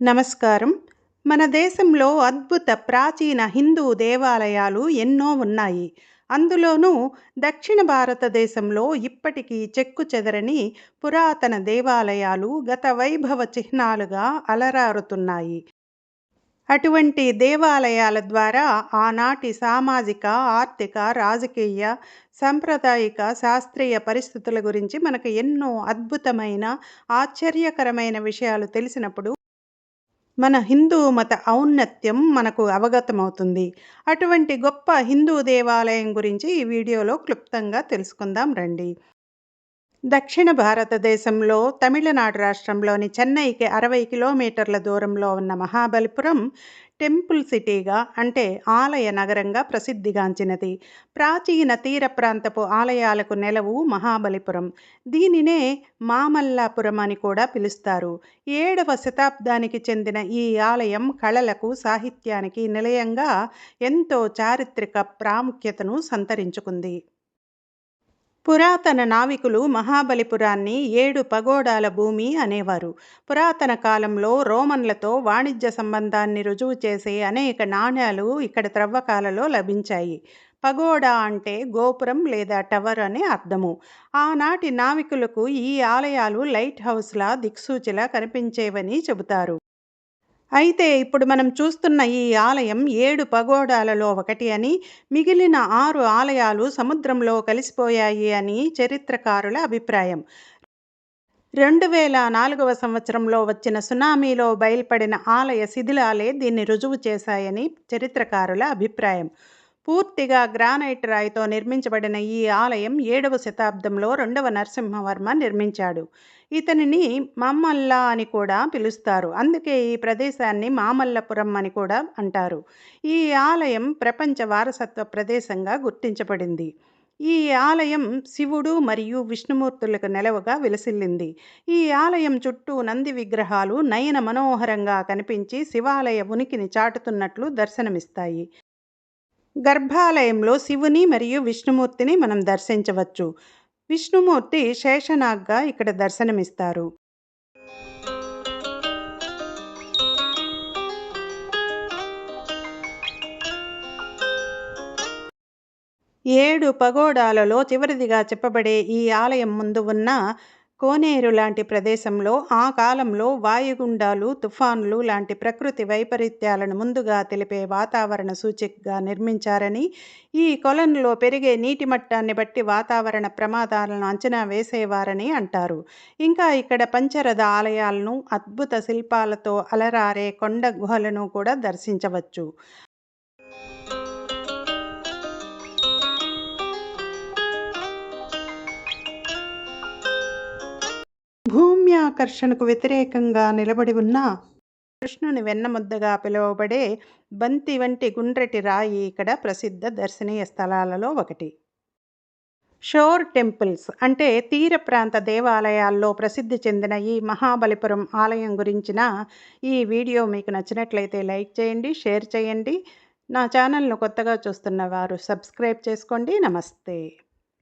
నమస్కారం. మన దేశంలో అద్భుత ప్రాచీన హిందూ దేవాలయాలు ఎన్నో ఉన్నాయి. అందులోనూ దక్షిణ భారతదేశంలో ఇప్పటికీ చెక్కు చెదరని పురాతన దేవాలయాలు గత వైభవ చిహ్నాలుగా అలరారుతున్నాయి. అటువంటి దేవాలయాల ద్వారా ఆనాటి సామాజిక ఆర్థిక రాజకీయ సాంప్రదాయిక శాస్త్రీయ పరిస్థితుల గురించి మనకు ఎన్నో అద్భుతమైన ఆశ్చర్యకరమైన విషయాలు తెలిసినప్పుడు మన హిందూ మత ఔన్నత్యం మనకు అవగతమవుతుంది. అటువంటి గొప్ప హిందూ దేవాలయం గురించి ఈ వీడియోలో క్లుప్తంగా తెలుసుకుందాం రండి. దక్షిణ భారతదేశంలో తమిళనాడు రాష్ట్రంలోని చెన్నైకి అరవై కిలోమీటర్ల దూరంలో ఉన్న మహాబలిపురం టెంపుల్ సిటీగా అంటే ఆలయ నగరంగా ప్రసిద్ధిగాంచినది. ప్రాచీన తీర ప్రాంతపు ఆలయాలకు నెలవు మహాబలిపురం. దీనినే మామల్లాపురం అని కూడా పిలుస్తారు. ఏడవ శతాబ్దానికి చెందిన ఈ ఆలయం కళలకు సాహిత్యానికి నిలయంగా ఎంతో చారిత్రక ప్రాముఖ్యతను సంతరించుకుంది. పురాతన నావికులు మహాబలిపురాన్ని ఏడు పగోడాల భూమి అనేవారు. పురాతన కాలంలో రోమన్లతో వాణిజ్య సంబంధాన్ని రుజువు చేసే అనేక నాణ్యాలు ఇక్కడ త్రవ్వకాలలో లభించాయి. పగోడా అంటే గోపురం లేదా టవర్ అనే అర్థము. ఆనాటి నావికులకు ఈ ఆలయాలు లైట్ హౌస్లా దిక్సూచిలా కనిపించేవని చెబుతారు. అయితే ఇప్పుడు మనం చూస్తున్న ఈ ఆలయం ఏడు పగోడాలలో ఒకటి అని మిగిలిన ఆరు ఆలయాలు సముద్రంలో కలిసిపోయాయి అని చరిత్రకారుల అభిప్రాయం. రెండు వేల నాలుగవ సంవత్సరంలో వచ్చిన సునామీలో బయల్పడిన ఆలయ శిథిలాలే దీన్ని రుజువు చేశాయని చరిత్రకారుల అభిప్రాయం. పూర్తిగా గ్రానైట్ రాయితో నిర్మించబడిన ఈ ఆలయం ఏడవ శతాబ్దంలో రెండవ నరసింహవర్మ నిర్మించాడు. ఇతనిని మామల్లా అని కూడా పిలుస్తారు. అందుకే ఈ ప్రదేశాన్ని మామల్లపురం అని కూడా అంటారు. ఈ ఆలయం ప్రపంచ వారసత్వ ప్రదేశంగా గుర్తించబడింది. ఈ ఆలయం శివుడు మరియు విష్ణుమూర్తులకు నెలవుగా విలసిల్లింది. ఈ ఆలయం చుట్టూ నంది విగ్రహాలు నయన మనోహరంగా కనిపించి శివాలయ ఉనికిని చాటుతున్నట్లు దర్శనమిస్తాయి. గర్భాలయంలో శివుని మరియు విష్ణుమూర్తిని మనం దర్శించవచ్చు. విష్ణుమూర్తి శేషనాగ్గా ఇక్కడ దర్శనమిస్తారు. ఏడు పగోడాలలో చివరిదిగా చెప్పబడే ఈ ఆలయం ముందు ఉన్న కోనేరు లాంటి ప్రదేశంలో ఆ కాలంలో వాయుగుండాలు తుఫాన్లు లాంటి ప్రకృతి వైపరీత్యాలను ముందుగా తెలిపే వాతావరణ సూచికగా నిర్మించారని ఈ కొలనులో పెరిగే నీటి మట్టాన్ని బట్టి వాతావరణ ప్రమాదాలను అంచనా వేసేవారని అంటారు. ఇంకా ఇక్కడ పంచరథ ఆలయాలను అద్భుత శిల్పాలతో అలరారే కొండ గుహలను కూడా దర్శించవచ్చు. భూమ్యాకర్షణకు వ్యతిరేకంగా నిలబడి ఉన్న కృష్ణుని వెన్నముద్దగా పిలువబడే బంతి వంటి గుండ్రటి రాయి ఇక్కడ ప్రసిద్ధ దర్శనీయ స్థలాలలో ఒకటి. షోర్ టెంపుల్స్ అంటే తీర ప్రాంత దేవాలయాల్లో ప్రసిద్ధి చెందిన ఈ మహాబలిపురం ఆలయం గురించిన ఈ వీడియో మీకు నచ్చినట్లయితే లైక్ చేయండి షేర్ చేయండి. నా ఛానల్ను కొత్తగా చూస్తున్న వారు సబ్స్క్రైబ్ చేసుకోండి. నమస్తే.